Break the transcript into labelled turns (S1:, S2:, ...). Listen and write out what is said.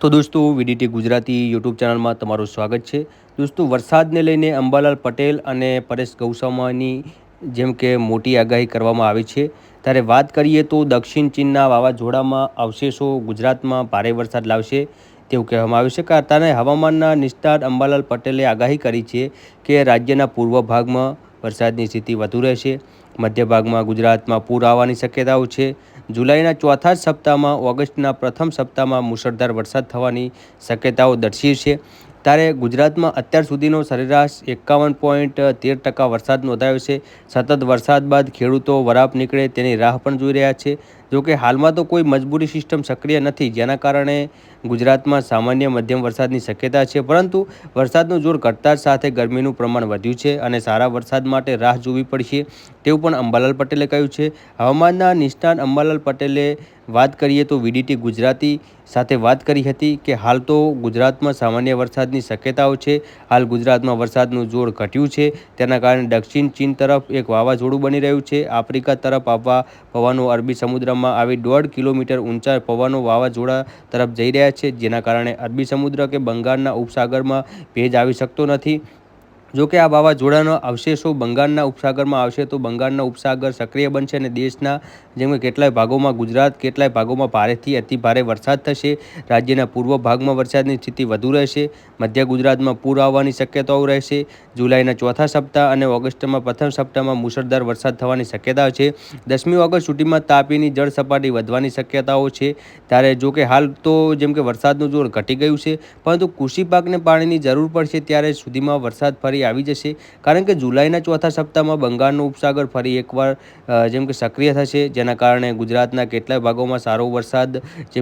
S1: તો દોસ્તો, VDT Gujarati YouTube ચેનલમાં તમારું સ્વાગત છે. દોસ્તો, વરસાદને લઈને અંબાલાલ પટેલ અને પરેશ ગૌસ્વામીની જેમ કે મોટી આગાહી કરવામાં આવી છે. ત્યારે વાત કરીએ તો દક્ષિણ ચીનના વાવાઝોડામાં અવશેષો ગુજરાતમાં ભારે વરસાદ લાવશે તેવું કહેવામાં આવ્યું છે. કે અત્યારે હવામાનના નિષ્ણાત અંબાલાલ પટેલે આગાહી કરી છે કે રાજ્યના પૂર્વ ભાગમાં વરસાદની સ્થિતિ વધુ રહેશે. મધ્ય ભાગમાં ગુજરાતમાં પૂર આવવાની શક્યતાઓ છે. જુલાઈના ચોથા સપ્તાહમાં ઓગસ્ટના પ્રથમ સપ્તાહમાં મુશળધાર વરસાદ થવાની શક્યતાઓ દર્શી છે. ત્યારે ગુજરાતમાં અત્યાર સુધીનો સરેરાશ એકાવન પોઈન્ટ તેર ટકા વરસાદ નોંધાયો છે. સતત વરસાદ બાદ ખેડૂતો વરાપ નીકળે તેની રાહ પણ જોઈ રહ્યા છે. જોકે હાલમાં તો કોઈ મજબૂરી સિસ્ટમ સક્રિય નથી, જેના કારણે ગુજરાતમાં સામાન્ય મધ્યમ વરસાદની શક્યતા છે. પરંતુ વરસાદનું જોર ઘટતા સાથે ગરમીનું પ્રમાણ વધ્યું છે અને સારા વરસાદ માટે રાહ જોવી પડશે, તેવું પણ અંબાલાલ પટેલે કહ્યું છે. હવામાનના નિષ્ણાત અંબાલાલ પટેલે વાત કરીએ તો વીડીટી ગુજરાતી સાથે વાત કરી હતી કે હાલ તો ગુજરાતમાં સામાન્ય વરસાદની શક્યતાઓ છે. હાલ ગુજરાતમાં વરસાદનું જોર ઘટ્યું છે. તેના કારણે દક્ષિણ ચીન તરફ એક વાવાઝોડું બની રહ્યું છે. આફ્રિકા તરફ આવવા પવનો અરબી સમુદ્રમાં આવી દોઢ કિલોમીટર ઊંચા પવનો વાવાઝોડા તરફ જઈ રહ્યા છે. જેના કારણે અરબી સમુદ્ર કે બંગાળના ઉપસાગરમાં ભેજ આવી શકતો નથી. જો કે આ વાવાઝોડાનો અવશેષો બંગાળના ઉપસાગરમાં આવશે, તો બંગાળના ઉપસાગર સક્રિય બનશે અને દેશના જેમ કે કેટલાય ભાગોમાં ગુજરાત, કેટલાય ભાગોમાં ભારેથી અતિ ભારે વરસાદ થશે. રાજ્યના પૂર્વ ભાગમાં વરસાદની સ્થિતિ વધુ રહેશે. મધ્ય ગુજરાતમાં પૂર આવવાની શક્યતાઓ રહેશે. જુલાઈના ચોથા સપ્તાહ અને ઓગસ્ટમાં પ્રથમ સપ્તાહમાં મુશળધાર વરસાદ થવાની શક્યતા છે. દસમી ઓગસ્ટ સુધીમાં તાપીની જળ સપાટી વધવાની શક્યતાઓ છે. ત્યારે જો કે હાલ તો જેમ કે વરસાદનું જોર ઘટી ગયું છે, પરંતુ કૃષિ પાકને પાણીની જરૂર પડશે ત્યારે સુધીમાં વરસાદ ફરી આવી જશે. કારણ કે જુલાઈના ચોથા સપ્તાહમાં બંગાળનો ઉપસાગર ફરી એકવાર જેમ કે સક્રિય થશે, જેના કારણે ગુજરાતના કેટલાય ભાગોમાં સારો વરસાદ, જેમ